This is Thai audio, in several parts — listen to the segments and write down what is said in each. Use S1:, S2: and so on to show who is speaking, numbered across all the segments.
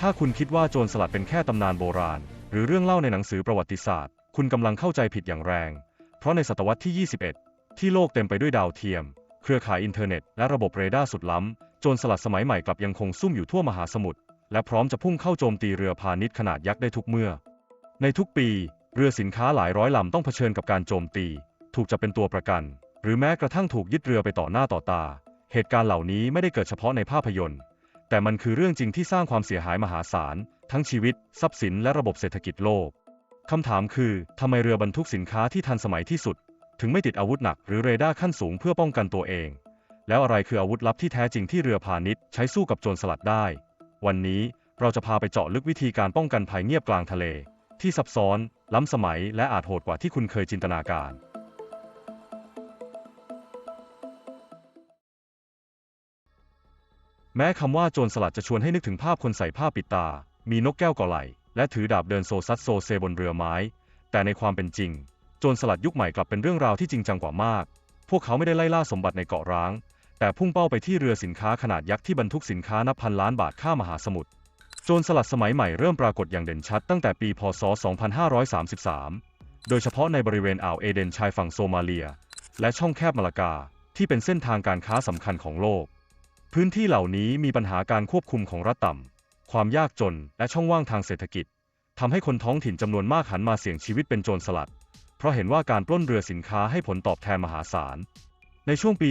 S1: ถ้าคุณคิดว่าโจรสลัดเป็นแค่ตำนานโบราณ หรือเรื่องเล่าในหนังสือประวัติศาสตร์ คุณกำลังเข้าใจผิดอย่างแรง เพราะในศตวรรษที่ 21 ที่โลกเต็มไปด้วยดาวเทียม เครือข่ายอินเทอร์เน็ต และระบบเรดาร์สุดล้ำ โจรสลัดสมัยใหม่กลับยังคงซุ่มอยู่ทั่วมหาสมุทร และพร้อมจะพุ่งเข้าโจมตีเรือพาณิชย์ขนาดยักษ์ได้ทุกเมื่อ ในทุกปี เรือสินค้าหลายร้อยลำต้องเผชิญกับการโจมตี ถูกจับเป็นตัวประกัน หรือแม้กระทั่งถูกยึดเรือไปต่อหน้าต่อตา เหตุการณ์เหล่านี้ไม่ได้เกิดเฉพาะในภาพยนตร์ แต่มันคือเรื่องจริงที่สร้างความเสียหายมหาศาล ทั้งชีวิต ทรัพย์สินและระบบเศรษฐกิจโลกคำถามคือทำไมเรือบรรทุกสินค้าที่ทันสมัยที่สุด ถึงไม่ติดอาวุธหนักหรือเรดาร์ขั้นสูงเพื่อป้องกันตัวเอง แล้วอะไรคืออาวุธลับที่แท้จริงที่เรือพาณิชย์ใช้สู้กับโจรสลัดได้ วันนี้เราจะพาไปเจาะลึกวิธีการป้องกันภัยเงียบกลางทะเล ที่ซับซ้อน ล้ำสมัย และอาจโหดกว่าที่คุณเคยจินตนาการ แม้คำว่าโจรสลัดจะชวนให้นึกถึงภาพคนใส่ผ้าปิดตา มีนกแก้วก่อไหล และถือดาบเดินโซซัดโซเซบนเรือไม้ แต่ในความเป็นจริง โจรสลัดยุคใหม่กลับเป็นเรื่องราวที่จริงจังกว่ามาก พวกเขาไม่ได้ไล่ล่าสมบัติในเกาะร้าง แต่พุ่งเป้าไปที่เรือสินค้าขนาดยักษ์ที่บรรทุกสินค้านับพันล้านบาทข้ามมหาสมุทร โจรสลัดสมัยใหม่เริ่มปรากฏอย่างเด่นชัดตั้งแต่ปี พศ 2533 โดยเฉพาะในบริเวณอ่าวเอเดนชายฝั่งโซมาเลีย และช่องแคบมาลากา ที่เป็นเส้นทางการค้าสำคัญของโลก พื้นที่เหล่านี้มีปัญหาการควบคุมของรัฐต่ำ ความยากจนและช่องว่างทางเศรษฐกิจทำให้คนท้องถิ่นจำนวนมากหันมาเสี่ยงชีวิตเป็นโจรสลัด เพราะเห็นว่าการปล้นเรือสินค้าให้ผลตอบแทนมหาศาล ในช่วงปี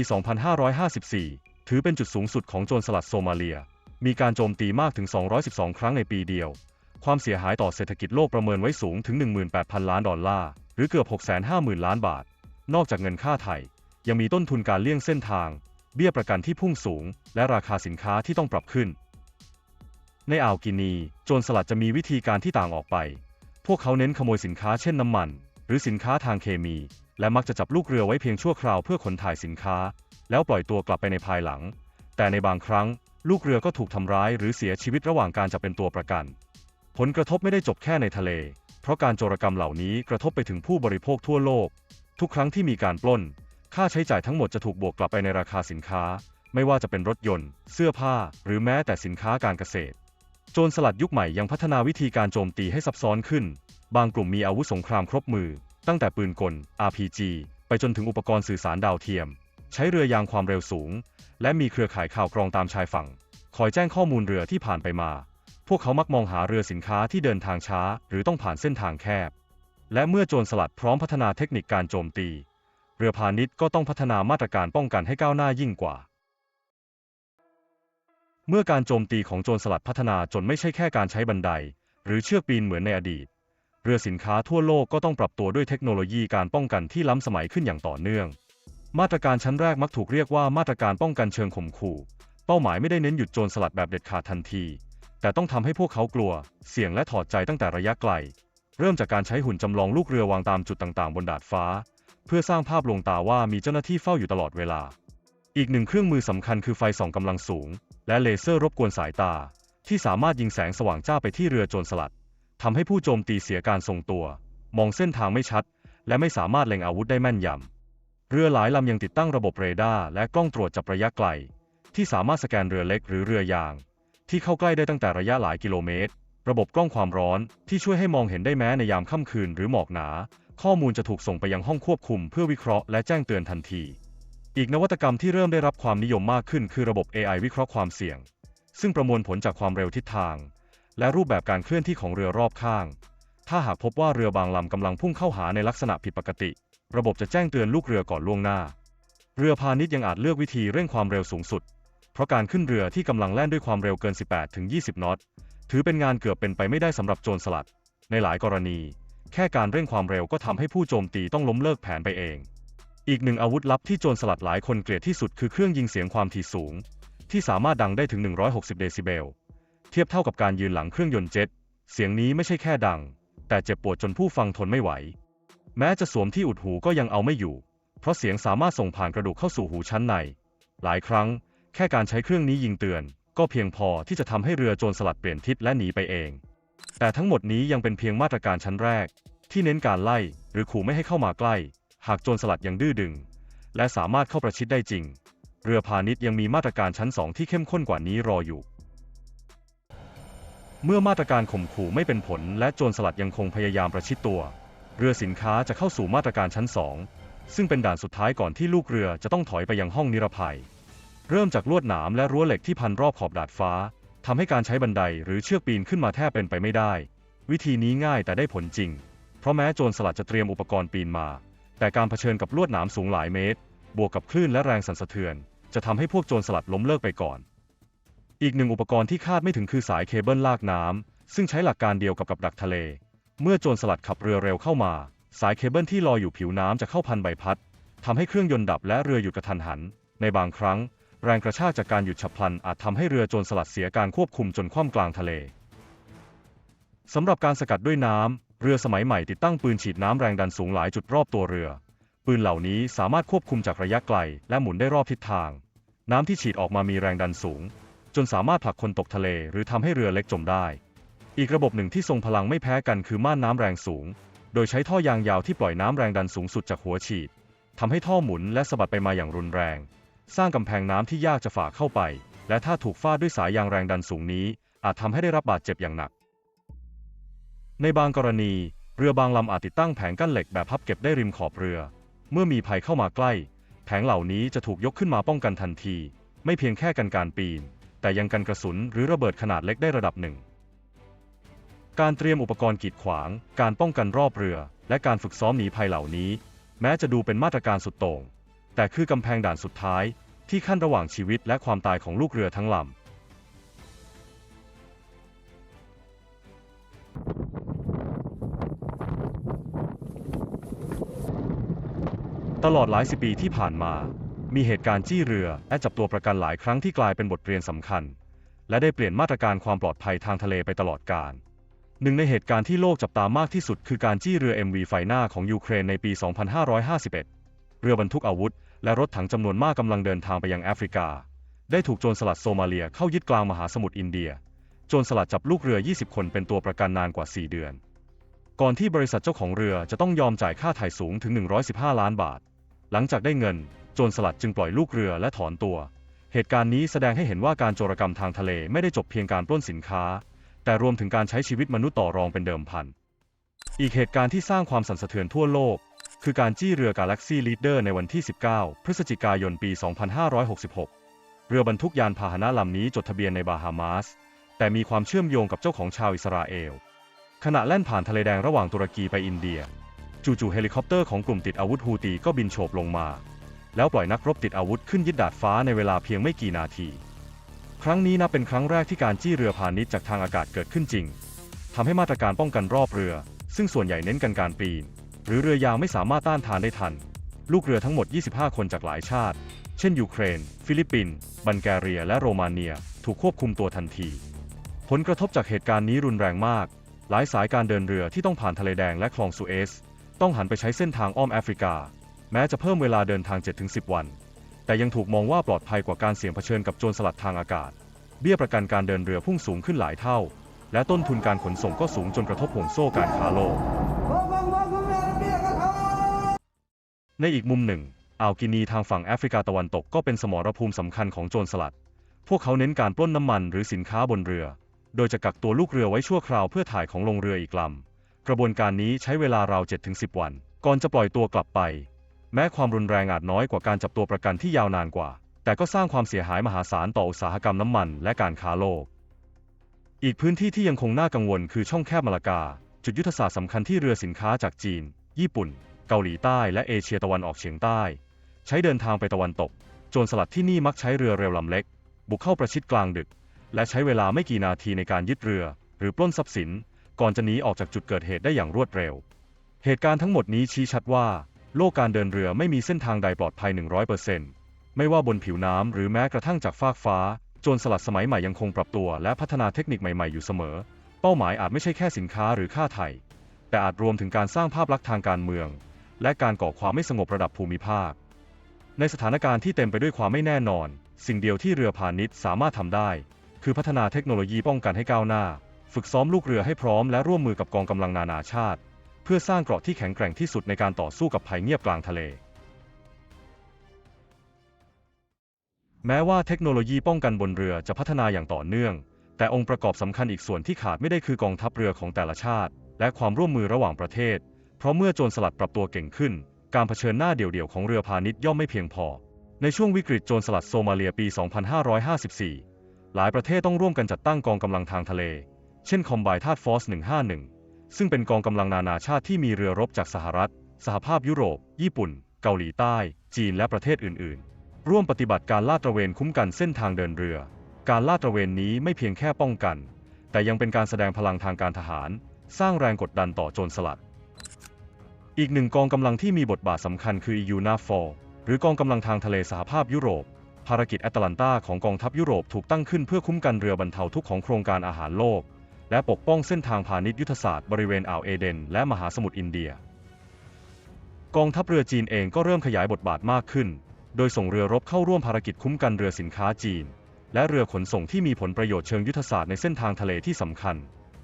S1: 2554 ถือเป็นจุดสูงสุดของโจรสลัดโซมาเลีย มีการโจมตีมากถึง 212 ครั้งในปีเดียว ความเสียหายต่อเศรษฐกิจโลกประเมินไว้สูงถึง 18,000 ล้านดอลลาร์ หรือเกือบ 650,000 ล้านบาท นอกจากเงินค่าไถ่ยังมีต้นทุนการเลี่ยงเส้นทาง เบี้ยประกันที่พุ่งสูง และราคาสินค้าที่ต้องปรับขึ้น ในอ่าวกินี โจรสลัดจะมีวิธีการที่ต่างออกไป พวกเขาเน้นขโมยสินค้าเช่นน้ำมัน หรือสินค้าทางเคมี และมักจะจับลูกเรือไว้เพียงชั่วคราวเพื่อขนถ่ายสินค้า แล้วปล่อยตัวกลับไปในภายหลัง แต่ในบางครั้ง ลูกเรือก็ถูกทำร้ายหรือเสียชีวิตระหว่างการจับเป็นตัวประกัน ผลกระทบไม่ได้จบแค่ในทะเล เพราะการโจรกรรมเหล่านี้กระทบไปถึงผู้บริโภคทั่วโลก ทุกครั้งที่มีการปล้น ค่าใช้จ่ายทั้งหมดจะถูกบวกกลับไปในราคาสินค้า ไม่ว่าจะเป็นรถยนต์ เสื้อผ้า หรือแม้แต่สินค้าการเกษตร โจรสลัดยุคใหม่ยังพัฒนาวิธีการโจมตีให้ซับซ้อนขึ้น บางกลุ่มมีอาวุธสงครามครบมือ ตั้งแต่ปืนกล RPG ไปจนถึงอุปกรณ์สื่อสารดาวเทียม ใช้เรือยางความเร็วสูง และมีเครือข่ายข่าวกรองตามชายฝั่ง คอยแจ้งข้อมูลเรือที่ผ่านไปมา พวกเขามักมองหาเรือสินค้าที่เดินทางช้า หรือต้องผ่านเส้นทางแคบ และเมื่อโจรสลัดพร้อมพัฒนาเทคนิคการโจมตี เรือพาณิชย์ก็ต้องพัฒนามาตรการป้องกันให้ก้าวหน้ายิ่งกว่า เมื่อการโจมตีของโจรสลัดพัฒนาจนไม่ใช่แค่การใช้บันได หรือเชือกปีนเหมือนในอดีต เรือสินค้าทั่วโลกก็ต้องปรับตัวด้วยเทคโนโลยีการป้องกันที่ล้ำสมัยขึ้นอย่างต่อเนื่อง มาตรการชั้นแรกมักถูกเรียกว่ามาตรการป้องกันเชิงข่มขู่ เป้าหมายไม่ได้เน้นหยุดโจรสลัดแบบเด็ดขาดทันที แต่ต้องทำให้พวกเขากลัว เสี่ยงและถอดใจตั้งแต่ระยะไกล เริ่มจากการใช้หุ่นจำลองลูกเรือวางตามจุดต่างๆ บนดาดฟ้า เพื่อสร้างภาพลวงตาว่ามีเจ้าหน้าที่เฝ้าอยู่ตลอดเวลา อีกหนึ่งเครื่องมือสำคัญคือไฟส่องกำลังสูง และเลเซอร์รบกวนสายตา ที่สามารถยิงแสงสว่างจ้าไปที่เรือโจรสลัดทำให้ผู้โจมตีเสียการทรงตัว มองเส้นทางไม่ชัด และไม่สามารถเล็งอาวุธได้แม่นยำเรือหลายลำยังติดตั้งระบบเรดาร์และกล้องตรวจจับระยะไกล ที่สามารถสแกนเรือเล็กหรือเรือยาง ที่เข้าใกล้ได้ตั้งแต่ระยะหลายกิโลเมตร ระบบกล้องความร้อนที่ช่วยให้มองเห็นได้แม้ในยามค่ำคืนหรือหมอกหนา ข้อมูลจะถูกส่งไปยังห้องควบคุมเพื่อวิเคราะห์และแจ้งเตือนทันที อีกนวัตกรรมที่เริ่มได้รับความนิยมมากขึ้นคือระบบ AI วิเคราะห์ความเสี่ยง ซึ่งประมวลผลจากความเร็วทิศทาง และรูปแบบการเคลื่อนที่ของเรือรอบข้าง ถ้าหากพบว่าเรือบางลำกำลังพุ่งเข้าหาในลักษณะผิดปกติ ระบบจะแจ้งเตือนลูกเรือก่อนล่วงหน้า เรือพาณิชย์ยังอาจเลือกวิธีเร่งความเร็วสูงสุด เพราะการขึ้นเรือที่กำลังแล่นด้วยความเร็วเกิน 18-20 นอต ถือเป็นงานเกือบเป็นไปไม่ได้สำหรับโจรสลัด ในหลายกรณี แค่การเร่งความเร็วก็ทำให้ผู้โจมตีต้องล้มเลิกแผนไปเอง อีกหนึ่งอาวุธลับที่โจรสลัดหลายคนเกลียดที่สุดคือเครื่องยิงเสียงความถี่สูง ที่สามารถดังได้ถึง 160 เดซิเบล เทียบเท่ากับการยืนหลังเครื่องยนต์เจ็ต เสียงนี้ไม่ใช่แค่ดัง แต่เจ็บปวดจนผู้ฟังทนไม่ไหว แม้จะสวมที่อุดหูก็ยังเอาไม่อยู่ เพราะเสียงสามารถส่งผ่านกระดูกเข้าสู่หูชั้นใน หลายครั้ง แค่การใช้เครื่องนี้ยิงเตือน ก็เพียงพอที่จะทำให้เรือโจรสลัดเปลี่ยนทิศและหนีไปเอง แต่ทั้งหมดนี้ยังเป็นเพียงมาตรการชั้นแรก ที่เน้นการไล่หรือขู่ไม่ให้เข้ามาใกล้ หากโจรสลัดยังดื้อดึง และสามารถเข้าประชิดได้จริง เรือพาณิชย์ยังมีมาตรการชั้นสองที่เข้มข้นกว่านี้รออยู่ เมื่อมาตรการข่มขู่ไม่เป็นผล และโจรสลัดยังคงพยายามประชิดตัว เรือสินค้าจะเข้าสู่มาตรการชั้นสองซึ่งเป็นด่านสุดท้ายก่อนที่ลูกเรือจะต้องถอยไปยังห้องนิรภัย เริ่มจากลวดหนามและรั้วเหล็กที่พันรอบขอบดาดฟ้า ทำให้การใช้บันไดหรือเชือกปีนขึ้นมาแทบเป็นไปไม่ได้ วิธีนี้ง่ายแต่ได้ผลจริง เพราะแม้โจรสลัดจะเตรียมอุปกรณ์ปีนมา แต่การเผชิญกับลวดหนามสูงหลายเมตร บวกกับคลื่นและแรงสั่นสะเทือน จะทำให้พวกโจรสลัดล้มเลิกไปก่อน อีกหนึ่งอุปกรณ์ที่คาดไม่ถึงคือสายเคเบิลลากน้ำซึ่งใช้หลักการเดียวกับกับดักทะเล เมื่อโจรสลัดขับเรือเร็วเข้ามา สายเคเบิลที่ลอยอยู่ผิวน้ำจะเข้าพันใบพัดทำให้เครื่องยนต์ดับและเรือหยุดกระทันหัน ในบางครั้ง แรงกระชากจากการหยุดฉับพลันอาจทำให้เรือโจรสลัดเสียการควบคุมจนคว่ำกลางทะเลสำหรับการสกัดด้วยน้ำ เรือสมัยใหม่ติดตั้งปืนฉีดน้ำแรงดันสูงหลายจุดรอบตัวเรือ ปืนเหล่านี้สามารถควบคุมจากระยะไกล และหมุนได้รอบทิศทาง น้ำที่ฉีดออกมามีแรงดันสูง จนสามารถผลักคนตกทะเลหรือทำให้เรือเล็กจมได้ อีกระบบหนึ่งที่ทรงพลังไม่แพ้กันคือม่านน้ำแรงสูง โดยใช้ท่อยางยาวที่ปล่อยน้ำแรงดันสูงสุดจากหัวฉีดทำให้ท่อหมุนและสะบัดไปมาอย่างรุนแรง สร้างกำแพงน้ำที่ยากจะฝ่าเข้าไป และถ้าถูกฟาดด้วยสายยางแรงดันสูงนี้ อาจทำให้ได้รับบาดเจ็บอย่างหนัก ในบางกรณี เรือบางลำอาจติดตั้งแผงกั้นเหล็กแบบพับเก็บได้ริมขอบเรือ เมื่อมีภัยเข้ามาใกล้ แผงเหล่านี้จะถูกยกขึ้นมาป้องกันทันที ไม่เพียงแค่กันการปีน แต่ยังกันกระสุนหรือระเบิดขนาดเล็กได้ระดับหนึ่งการเตรียมอุปกรณ์กีดขวาง การป้องกันรอบเรือ และการฝึกซ้อมหนีภัยเหล่านี้ แม้จะดูเป็นมาตรการสุดโต่ง แต่คือกำแพงด่านสุดท้ายที่ขั้นระหว่างชีวิตและความตายของลูกเรือทั้งลำตลอดหลายสิบปีที่ผ่านมา มีเหตุการณ์จี้เรือและจับตัวประกันหลายครั้งที่กลายเป็นบทเรียนสำคัญ และได้เปลี่ยนมาตรการความปลอดภัยทางทะเลไปตลอดกาล หนึ่งในเหตุการณ์ที่โลกจับตามากที่สุดคือการจี้เรือ MV ไฟหน้าของยูเครนในปี 2551 เรือบรรทุกอาวุธ และรถถังจำนวนมากกำลังเดินทางไปยังแอฟริกา ได้ถูกโจรสลัดโซมาเลียเข้ายึดกลางมหาสมุทรอินเดีย โจรสลัดจับลูกเรือ 20 คนเป็นตัวประกันนานกว่า 4 เดือน ก่อนที่บริษัทเจ้าของเรือจะต้องยอมจ่ายค่าไถ่สูงถึง 115 ล้านบาท หลังจากได้เงิน โจรสลัดจึงปล่อยลูกเรือและถอนตัว เหตุการณ์นี้แสดงให้เห็นว่าการโจรกรรมทางทะเลไม่ได้จบเพียงการปล้นสินค้า แต่รวมถึงการใช้ชีวิตมนุษย์ต่อรองเป็นเดิมพัน อีกเหตุการณ์ที่สร้างความสั่นสะเทือนทั่วโลก คือการจี้เรือ Galaxy Leader ในวันที่ 19 พฤศจิกายนปี 2566 เรือบรรทุกยานพาหนะลำนี้จดทะเบียนในบาฮามาส แต่มีความเชื่อมโยงกับเจ้าของชาวอิสราเอล ขณะแล่นผ่านทะเลแดงระหว่างตุรกีไปอินเดีย จู่ๆเฮลิคอปเตอร์ของกลุ่มติดอาวุธฮูตีก็บินโฉบลงมา แล้วปล่อยนักรบติดอาวุธขึ้นยึดดาดฟ้าในเวลาเพียงไม่กี่นาที ครั้งนี้นับเป็นครั้งแรกที่การจี้เรือพาณิชย์จากทางอากาศเกิดขึ้นจริงทำให้มาตรการป้องกันรอบเรือ ซึ่งส่วนใหญ่เน้นกันการปีน หรือเรือยาวไม่สามารถต้านทานได้ทัน ลูกเรือทั้งหมด 25 คนจากหลายชาติ เช่น ยูเครน ฟิลิปปินส์บัลแกเรีย และโรมาเนีย ถูกควบคุมตัวทันที ผลกระทบจากเหตุการณ์นี้รุนแรงมาก หลายสายการเดินเรือที่ต้องผ่านทะเลแดงและคลองสุเอซต้องหันไปใช้เส้นทางอ้อมแอฟริกา แม้จะเพิ่มเวลาเดินทาง 7-10 วัน แต่ยังถูกมองว่าปลอดภัยกว่าการเสี่ยงเผชิญกับโจรสลัดทางอากาศ เบี้ยประกันการเดินเรือพุ่งสูงขึ้นหลายเท่า และต้นทุนการขนส่งก็สูงจนกระทบห่วงโซ่การค้าโลก ในอีกมุมหนึ่ง อ่าวกินีทางฝั่งแอฟริกาตะวันตกก็เป็นสมรภูมิสำคัญของโจรสลัด พวกเขาเน้นการปล้นน้ำมันหรือสินค้าบนเรือ โดยจะกักตัวลูกเรือไว้ชั่วคราวเพื่อถ่ายของลงเรืออีกลำ กระบวนการนี้ใช้เวลาราว 7-10 วัน ก่อนจะปล่อยตัวกลับไป แม้ความรุนแรงอาจน้อยกว่าการจับตัวประกันที่ยาวนานกว่า แต่ก็สร้างความเสียหายมหาศาลต่ออุตสาหกรรมน้ำมันและการค้าโลก อีกพื้นที่ที่ยังคงน่ากังวลคือช่องแคบมาลากา จุดยุทธศาสตร์สำคัญที่เรือสินค้าจากจีน ญี่ปุ่น เกาหลีใต้และเอเชียตะวันออกเฉียงใต้ ใช้เดินทางไปตะวันตก โจรสลัดที่นี่มักใช้เรือเร็วลำเล็ก บุกเข้าประชิดกลางดึก และใช้เวลาไม่กี่นาทีในการยึดเรือ หรือปล้นทรัพย์สิน ก่อนจะหนีออกจากจุดเกิดเหตุได้อย่างรวดเร็ว เหตุการณ์ทั้งหมดนี้ชี้ชัดว่า โลกการเดินเรือไม่มีเส้นทางใดปลอดภัย 100%ไม่ว่าบนผิวน้ำหรือแม้กระทั่งจากฟากฟ้า โจรสลัดสมัยใหม่ยังคงปรับตัว และพัฒนาเทคนิคใหม่ๆอยู่เสมอ เป้าหมายอาจไม่ใช่แค่สินค้าหรือค่าไถ่แต่อาจรวมถึงการสร้างภาพลักษณ์ทางการเมือง และการก่อความไม่สงบระดับภูมิภาค ในสถานการณ์ที่เต็มไปด้วยความไม่แน่นอน สิ่งเดียวที่เรือพาณิชย์สามารถทำได้ คือพัฒนาเทคโนโลยีป้องกันให้ก้าวหน้า ฝึกซ้อมลูกเรือให้พร้อมและร่วมมือกับกองกำลังนานาชาติ เพื่อสร้างเกราะที่แข็งแกร่งที่สุดในการต่อสู้กับภัยเงียบกลางทะเล แม้ว่าเทคโนโลยีป้องกันบนเรือจะพัฒนาอย่างต่อเนื่อง แต่องค์ประกอบสำคัญอีกส่วนที่ขาดไม่ได้คือกองทัพเรือของแต่ละชาติ และความร่วมมือระหว่างประเทศ เพราะเมื่อโจรสลัดปรับตัวเก่งขึ้น การเผชิญหน้าเดี่ยวๆของเรือพาณิชย์ย่อมไม่เพียงพอ ในช่วงวิกฤตโจรสลัดโซมาเลียปี 2554 หลายประเทศต้องร่วมกันจัดตั้งกองกำลังทางทะเล เช่น Combined Force 151 ซึ่งเป็นกองกำลังนานาชาติที่มีเรือรบจากสหรัฐ สหภาพยุโรป ญี่ปุ่น เกาหลีใต้ จีนและประเทศอื่นๆ ร่วมปฏิบัติการลาดตระเวนคุ้มกันเส้นทางเดินเรือ การลาดตระเวนนี้ไม่เพียงแค่ป้องกัน แต่ยังเป็นการแสดงพลังทางการทหาร สร้างแรงกดดันต่อโจรสลัด อีกหนึ่งกองกำลังที่มีบทบาทสำคัญคือ EU NAVFOR หรือกองกำลังทางทะเลสหภาพยุโรป ภารกิจแอตแลนตาของกองทัพยุโรปถูกตั้งขึ้นเพื่อคุ้มกันเรือบรรเทาทุกข์ของโครงการอาหารโลก และปกป้องเส้นทางพาณิชย์ยุทธศาสตร์บริเวณอ่าวเอเดน และมหาสมุทรอินเดีย กองทัพเรือจีนเองก็เริ่มขยายบทบาทมากขึ้น โดยส่งเรือรบเข้าร่วมภารกิจคุ้มกันเรือสินค้าจีน และเรือขนส่งที่มีผลประโยชน์เชิงยุทธศาสตร์ในเส้นทางทะเลที่สำคัญ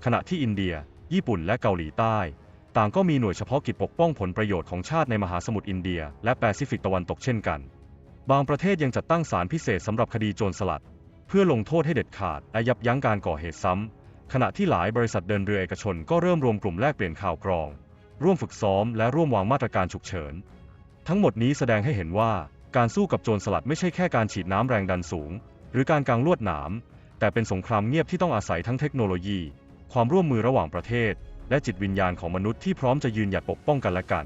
S1: ขณะที่อินเดีย ญี่ปุ่นและเกาหลีใต้ ต่างก็มีหน่วยเฉพาะกิจปกป้องผลประโยชน์ของชาติในมหาสมุทรอินเดีย และแปซิฟิกตะวันตกเช่นกัน บางประเทศยังจัดตั้งศาลพิเศษสำหรับคดีโจรสลัด เพื่อลงโทษให้เด็ดขาดและยับยั้งการก่อเหตุซ้ำ ขณะที่หลายบริษัทเดินเรือเอกชนก็เริ่มรวมกลุ่มแลกเปลี่ยนข่าวกรอง ร่วมฝึกซ้อมและร่วมวางมาตรการฉุกเฉิน ทั้งหมดนี้แสดงให้เห็นว่าการสู้กับโจรสลัดไม่ใช่แค่การฉีดน้ำแรงดันสูง หรือการกางลวดหนาม แต่เป็นสงครามเงียบที่ต้องอาศัยทั้งเทคโนโลยี ความร่วมมือระหว่างประเทศ และจิตวิญญาณของมนุษย์ที่พร้อมจะยืนหยัดปกป้องกันและกัน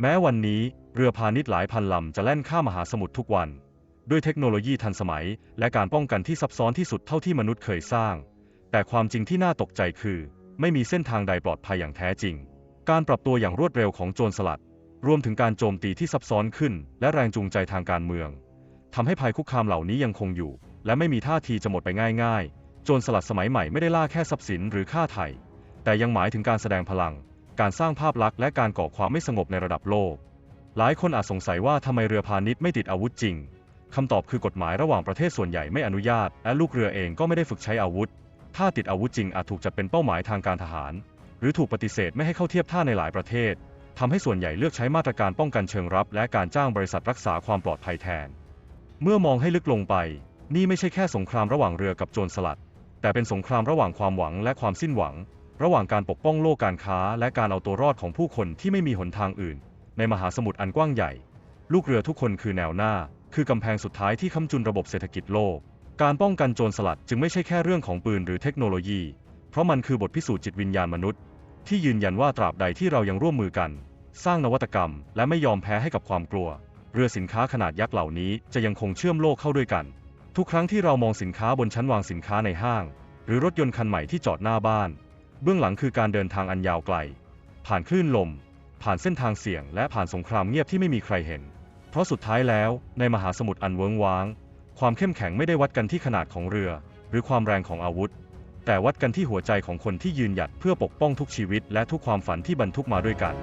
S1: แม้วันนี้เรือพาณิชย์หลายพันลำจะแล่นข้ามมหาสมุทรทุกวัน ด้วยเทคโนโลยีทันสมัย และการป้องกันที่ซับซ้อนที่สุดเท่าที่มนุษย์เคยสร้าง แต่ความจริงที่น่าตกใจคือ ไม่มีเส้นทางใดปลอดภัยอย่างแท้จริง การปรับตัวอย่างรวดเร็วของโจรสลัด รวมถึงการโจมตีที่ซับซ้อนขึ้น และแรงจูงใจทางการเมืองทำให้ภัยคุกคามเหล่านี้ยังคงอยู่ และไม่มีท่าทีจะหมดไปง่าย ๆ จรสลัดสมัยใหม่ไม่ได้ล่าแค่ทรัพย์สินหรือฆ่าไถ่แต่ยังหมายถึงการแสดงพลัง การสร้างภาพลักษณ์และการก่อความไม่สงบในระดับโลก หลายคนอาจสงสัยว่าทำไมเรือพาณิชย์ไม่ติดอาวุธจริงคำตอบคือกฎหมายระหว่างประเทศส่วนใหญ่ไม่อนุญาต และลูกเรือเองก็ไม่ได้ฝึกใช้อาวุธ ถ้าติดอาวุธจริงอาจถูกจัดเป็นเป้าหมายทางการทหาร หรือถูกปฏิเสธไม่ให้เข้าเทียบท่าในหลายประเทศทำให้ส่วนใหญ่เลือกใช้มาตรการป้องกันเชิงรับ และการจ้างบริษัทรักษาความปลอดภัยแทน เมื่อมองให้ลึกลงไป นี่ไม่ใช่แค่สงครามระหว่างเรือกับโจรสลัด แต่เป็นสงครามระหว่างความหวังและความสิ้นหวัง ระหว่างการปกป้องโลกการค้า และการเอาตัวรอดของผู้คนที่ไม่มีหนทางอื่น ในมหาสมุทรอันกว้างใหญ่ ลูกเรือทุกคนคือแนวหน้า คือกำแพงสุดท้ายที่ค้ำจุนระบบเศรษฐกิจโลก การป้องกันโจรสลัดจึงไม่ใช่แค่เรื่องของปืนหรือเทคโนโลยี เพราะมันคือบทพิสูจน์จิตวิญญาณมนุษย์ ที่ยืนยันว่าตราบใดที่เรายังร่วมมือกัน สร้างนวัตกรรม และไม่ยอมแพ้ให้กับความกลัว เรือสินค้าขนาดยักษ์เหล่านี้จะยังคงเชื่อมโลกเข้าด้วยกัน ทุกครั้งที่เรามองสินค้าบนชั้นวางสินค้าในห้าง หรือรถยนต์คันใหม่ที่จอดหน้าบ้าน เบื้องหลังคือการเดินทางอันยาวไกล ผ่านคลื่นลม ผ่านเส้นทางเสี่ยง และผ่านสงครามเงียบที่ไม่มีใครเห็น เพราะสุดท้ายแล้วในมหาสมุทรอันเวิงว้าง ความเข้มแข็งไม่ได้วัดกันที่ขนาดของเรือ หรือความแรงของอาวุธ แต่วัดกันที่หัวใจของคนที่ยืนหยัดเพื่อปกป้องทุกชีวิตและทุกความฝันที่บรรทุกมาด้วยกัน